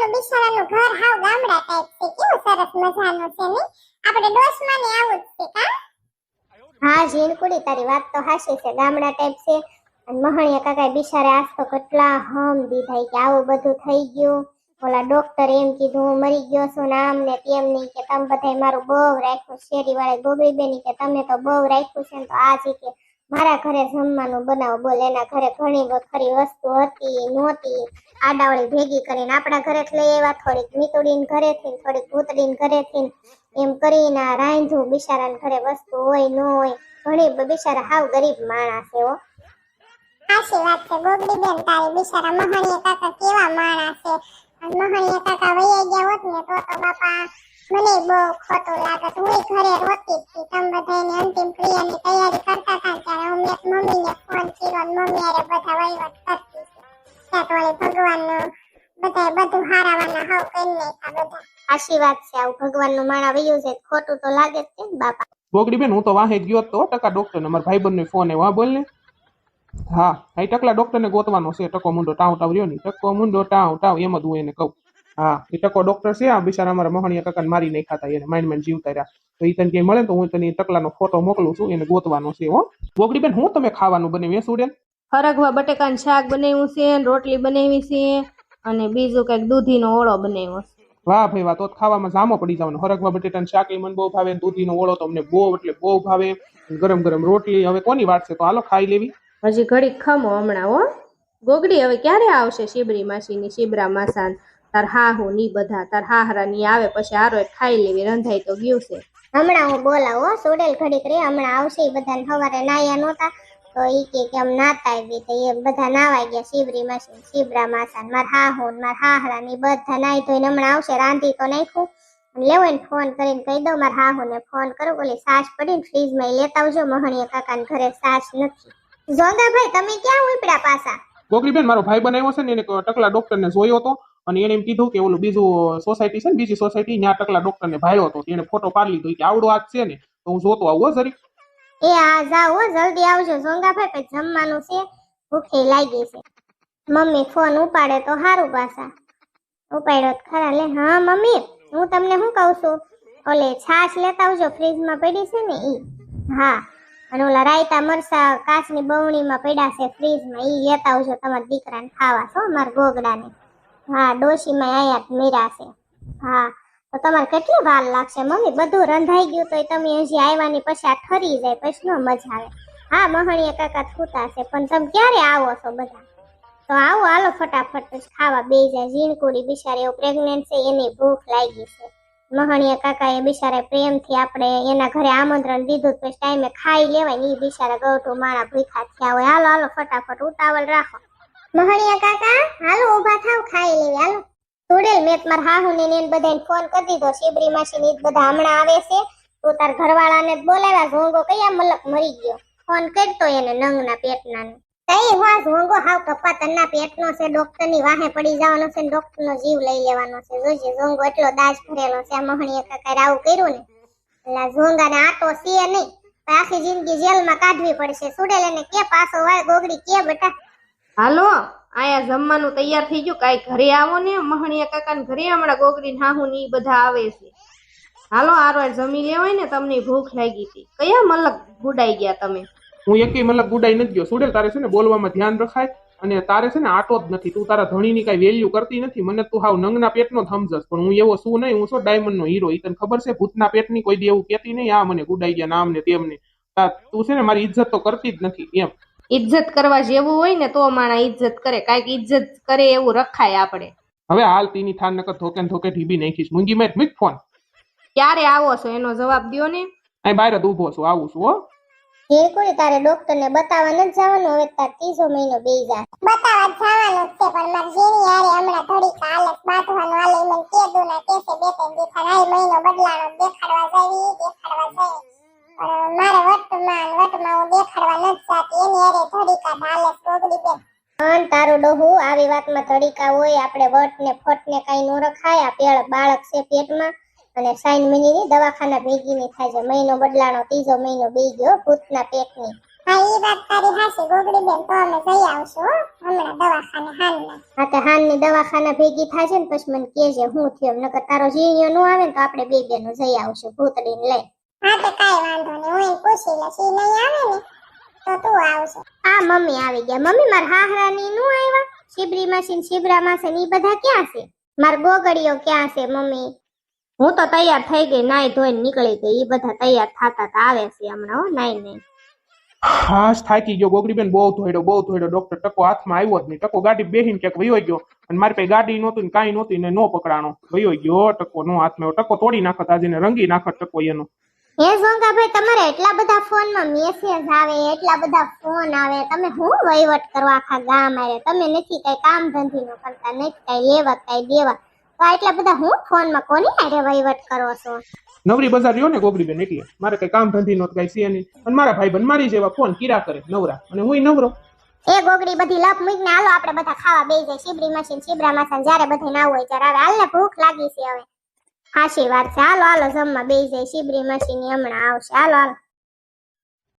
ઓલું બિચારાનું ઘર હાવ ગામડા ટાઈપ છે. કેવું સરસ મજાનું છે ને? આપણે ડોસમાં ને આવું જ છે, કા? હા ઝીણકુડી તારી વાત તો હાશી છે. ગામડા ટાઈપ છે. અને મહણિયા કાકા બિચારે આજ તો કેટલા હમ દીધા કે આવું બધું થઈ ગયું. ઓલા ડોક્ટર એમ કીધું, હું મરી ગયો છું ને આમ ને તેમ નહીં કે, તમે બધાય મારું બહુ રાખ્યું શેરી વાળા ગોગરી બેની કે, તમે તો બહુ રાખ્યું છે તો આ છે કે મારા ઘરે જમવાનું બનાવો, બોલ. એના ઘરે ઘણી ખરી વસ્તુ હતી, નહોતી. આડાવળી ભેગી કરીને આપણા ઘરે લઈ આવ્યા. થોડીક મીતુડીને ઘરેથી, થોડીક ભૂતડીને ઘરેથી. એમ કરીને રાંધું. બિચારાને ઘરે વસ્તુ હોય, ન હોય, ઘણી બિચારા હાવ ગરીબ માણસ એવો સાચી વાત છે ગોગડી બેન તારી. બિચારા મહાણીય કાકા કેવા માણસ છે. મહાણીય કાકા વૈયા ગયા હોત ને, તો તો બાપા મને બહુ ખોટું લાગત હું ઘરે રોતી હતી તમે બધાને અંતિમ ક્રિયાની તૈયારી કરતા હતા ત્યારે હું મમ્મીને ફોન કર્યો મમ્મી અરે બધા વહીવટ કરતી ત્યાં તો વળી ભગવાનનું બધા બધું હારાવાના હાવ કરી નાખ્યા બધા. આશીર્વાદ છે આવું ભગવાનનું માણા વયું છે ખોટું તો લાગે જ છે ને બાપા. ગોગડી બેન હું તો વાહે જ ગયો તો ટકા ડોક્ટર ને મારા ભાઈબંધનો ફોન આવ્યો. હા બોલ ને. હા હા એ ટકલા ડોક્ટર ને ગોતવાનો છે. ટકો મુંડો ટાઉ ટાવ રહ્યો ને ટકો મુંડો ટાઉ ટાવ એમ જ હું એને કહું. હા એ ટકો ડોક્ટર છે આ બિચારા અમારા મહણિયા કાકાને મારી નહીં ખાતા એને માઇન્ડ માઇન્ડ જીવ કર્યા. તો એ તને ક્યાંય મળે તો હું તને ટકલાનો ફોટો મોકલું છું એને ગોતવાનો છે હો. ગોગડી બેન હું તમે ખાવાનું બનાવ્યું સુડેન હરગવા બટેકાનું શાક બનાવ્યું છે રોટલી બનાવી છે અને બીજું કંઈક દૂધીનો ઓળો બનાવ્યો છે. વાહ ભાઈ વાહ તો ખાવામાં જામો પડી જવાનો. હરગવા બટેટાનું શાક એ મને બહુ ભાવે દૂધીનો ઓળો તો અમને બહુ એટલે બહુ ભાવે. ગરમ ગરમ રોટલી હવે કોની વાત છે? તો હાલો ખાઈ લેવી. હજી ઘડી ખમો હમણાં હો. ગોગડી હવે ક્યારે આવશે શિબરી માસીની શિબરા માસાન? તાર હાહુ ની બધા તાર હાહરા ની આવે પછી આરો ખાઈ લેવી રંધાઈ તો ગયું છે. હમણાં હું બોલાવો હો, સોડેલ ઘડીક રે હમણાં આવશે બધાને સવારે નાયા નહોતા તો ઈ કે કે આમ નાતા આવી તો એ બધા નાવાઈ ગયા શિવરી માસી શિવરા માસા માર હાહુ માર હાહરા ને બધા નાઈ ધોઈને હમણાં આવશે રાંધી તો નાખ્યું. અને લેવો ને ફોન કરીને કહી દઉં માર હાહુ ને ફોન કરો ઓલી સાસ પડી ને ફ્રીજમાં લેતા આવજો મહણીયા કાકા ઘરે સાસ નથી. જોગાભાઈ તમે ક્યાં ઉપડ્યા પાછા? ગોગડી બેન મારો ભાઈ બનાવ્યો છે ને એને ટકલા ડોક્ટર ને જોયો હતો અને એને એમ કીધું કે ઓલું બીજું સોસાયટી છે ને, બીજી સોસાયટી ત્યાં ટકલા ડોક્ટર ને ભાડ્યો હતો. એને ફોટો પાડી લીધો. કે આવડો હાથ છે ને, તો હું જોતો આવું જરી. એ આ જાઓ જલ્દી આવજો. જોંગાભાઈ પછી જમવાનું છે? ભૂખે લાગી છે. મમ્મી ફોન ઉપાડે તો સારું પાછા. ઉપાડ્યો તો ખરા. લે, હા, મમ્મી, હું તમને શું કહું છું? ઓલે છાશ લેતા આવજો, ફ્રીજમાં પડી છે ને ઈ. હા. અને ઓલા રાયતા મરસા કાચની બવણીમાં પડ્યા છે ફ્રીજમાં, ઈ લેતા આવજો તમારા દીકરાને ખાવા. છો મારા ગોગડાને. હા ડોશીમાં આયા મીરા છે. હા, તો તમારે કેટલી વાર લાગશે? મમ્મી, બધું રંધાઈ ગયું તો તમે હજી આવવાની પછી આ ઠરી જાય, પછી નો મજા આવે. હા, મહણીએ કાકા છૂટા છે, પણ તમે ક્યારે આવો છો બધા? તો આવો, હાલો ફટાફટ જ ખાવા બે જાય. ઝીણકુડી બિચારી એવું પ્રેગ્નેન્ટ છે, એની ભૂખ લાગી છે. મહણીયા કાકા એ બિચારા પ્રેમથી આપણે એના ઘરે આમંત્રણ દીધું પછી ટાઈમે ખાઈ લેવાય ને એ બિચારા ગૌઠું માણા ભૂખા થયા હોય. હાલો હાલો, ફટાફટ ઉતાવળ રાખો. મહણીયા કાકા, હાલો, ઊભા થાવ, ખાઈ લેવી હાલો. સુડેલ મેં તમારા હાહુ ને એને બધાને ફોન કરી દીધો. શિબરી માસી ની બધા હમણાં આવે છે. તો તાર ઘરવાળાને બોલાવ્યા, ઝોંગો કયા મલક મરી ગયો. ફોન કરતો એને નંગના પેટના કઈ આ ઝોંગો હાવ તન્ના પેટનો છે ડોક્ટરની વાહે પડી જવાનો છે ડોક્ટર નો જીવ લઈ લેવાનો છે. જોજે, ઝોંગો એટલો દાજ ભરેલો છે. આ મહણીએ કાકા આવું કર્યું ને. એટલે ઝોંગાને આટો સીએ નહીં. આખી જિંદગી જેલમાં કાઢવી પડશે. સુડેલ એને કે પાછો વાય, ગોગડી કે બેટા. હાલો, આયા જમવાનું તૈયાર થઈ ગયું. કાંઈ ઘરે આવો ને, મહણિયા કાકાને ઘરે, હમણાં ગોગડી ને હાહુ ની બધા આવે છે. હાલો આરો જમી લેવાય ને, તમને ભૂખ લાગી હતી. કયા મલક ગુડાઈ ગયા તમે? હું એકેય મલક ગુડાઈ નથી ગયો. સુડેલ, તારે છે ને બોલવામાં ધ્યાન રખાય અને તારે છે ને આટો જ નથી. તું તારા ધણીની કઈ વેલ્યુ કરતી નથી. મને તું હાવ નંગના પેટનો નો સમજસ પણ હું એવો શું નહીં. હું શું ડાયમંડ નો હીરો એ તને ખબર છે? ભૂતના પેટની કોઈ દેવું કહેતી નહીં. આ મને ગુડાઈ ગયા નામ ને તેમને. તું છે ને મારી ઇજ્જત તો કરતી જ નથી. એમ. ઇજ્જત કરવા જેવું હોય ને તો માણા ઇજ્જત કરે. કાંઈક ઇજ્જત કરે એવું રખાય આપણે. હવે હાલ તીની થાન નકર ધોકે ધોકે ઢીબી નાખીશ. મૂંગી મેં મિક ફોન. ક્યારે આવો છો? એનો જવાબ દ્યો ને. અહીં બહાર જ ઊભો છું આવું છું હો. હેરકુડી તારે ડોક્ટર ને બતાવવા નથી જવાનું હવે તાર ત્રીજો મહિનો બેઈ જા બતાવવા જવાનું છે પણ માર જેની યારે હમણાં થોડીક હાલત બાંધવાનું હાલે મને કેદું ના કેસે બે ત્રણ દી થાય મહિનો બદલાનો દેખાડવા જાવી દેખાડવા જાવી પણ મારે વટમાં ને વટમાં હું દેખાડવા યારે થોડીક આ હાલત બેન અન તારું ડોહુ આવી વાતમાં તડીકા હોય આપણે વટ ને ફટ ને કઈ નો રખાય. આ પેળ બાળક છે પેટમાં અને સાઈન મહિનાની દવાખાના ભેગી ની થાય છે. મહિનો બદલાનો ત્રીજો મહિનો બે ગયો ભૂતના પેટની. હા ઈ વાત તારી હાસી ગોગડી બેન તો અમે જઈ આવશું હમણાં દવાખાને હાલના હા તો હાનની દવાખાના ભેગી થાય છે ને પછી મને કહેજે હું થયું. નકર તારો જીણિયો નો આવે ને તો આપણે બે બેનો જઈ આવશું ભૂતડીને લઈ. હા તો કઈ વાંધો નહીં હું પૂછી લઈશ. ઈ નહીં આવે ને? તો તું આવશે. આ મમ્મી આવી ગયા. મમ્મી, મારા હાહરાની નું આવ્યા શિબરી છે શિબરા છે ને બધા ક્યાં છે? માર ગોગડીઓ ક્યાં છે, મમ્મી? હું તો તૈયાર થઈ ગઈ, નાઈ ધોઈને નીકળી ગઈ. એ બધા તૈયાર થતા તા આવે છે હમણાં હો, નાઈ નહીં હાશ થાકી ગયો ગોગડી બેન બહુ ધોઈડો બહુ ધોઈડો ડોક્ટર ટકો હાથમાં આવ્યો જ નહીં. ટકો ગાડી બેહીને ક્યાંક વયો ગયો અને મારી પાસે ગાડી નહોતી ને કાંઈ નહોતી ને નો પકડાણો. વયો ગયો, ટકો નો હાથમાં. ટકો તોડી નાખત આજે ને રંગી નાખત ટકો એનો. હે ઝોંગાભાઈ તમારે એટલા બધા ફોનમાં મેસેજ આવે એટલા બધા ફોન આવે. તમે હું વહીવટ કરવા આખા ગામ આવે તમે નથી કઈ કામ ધંધી નો કરતા નથી કઈ લેવા કઈ દેવા. તો એટલા બધા હું ફોનમાં કોની હારે વહીવટ કરો છો? નવરી બજાર રહ્યો ને ગોગડી બેન એટલે. મારે કઈ કામ ધંધી નો કઈ છે નહીં. અને મારા ભાઈ બન મારી જેવા ફોન કીરા કરે નવરા. અને હું નવરો. એ ગોગડી બધી લપ મૂકીને હાલો આપણે બધા ખાવા બેસી જાય. શિબરી મશીન શિબરા મશીન જ્યારે બધે ના હોય ત્યારે આવે. હાલને ભૂખ લાગી છે હવે. હાશી વાત છે. હાલો હાલો જમવા બેસી જાય. શિબરી મશીન હમણાં આવશે. હાલો હાલો.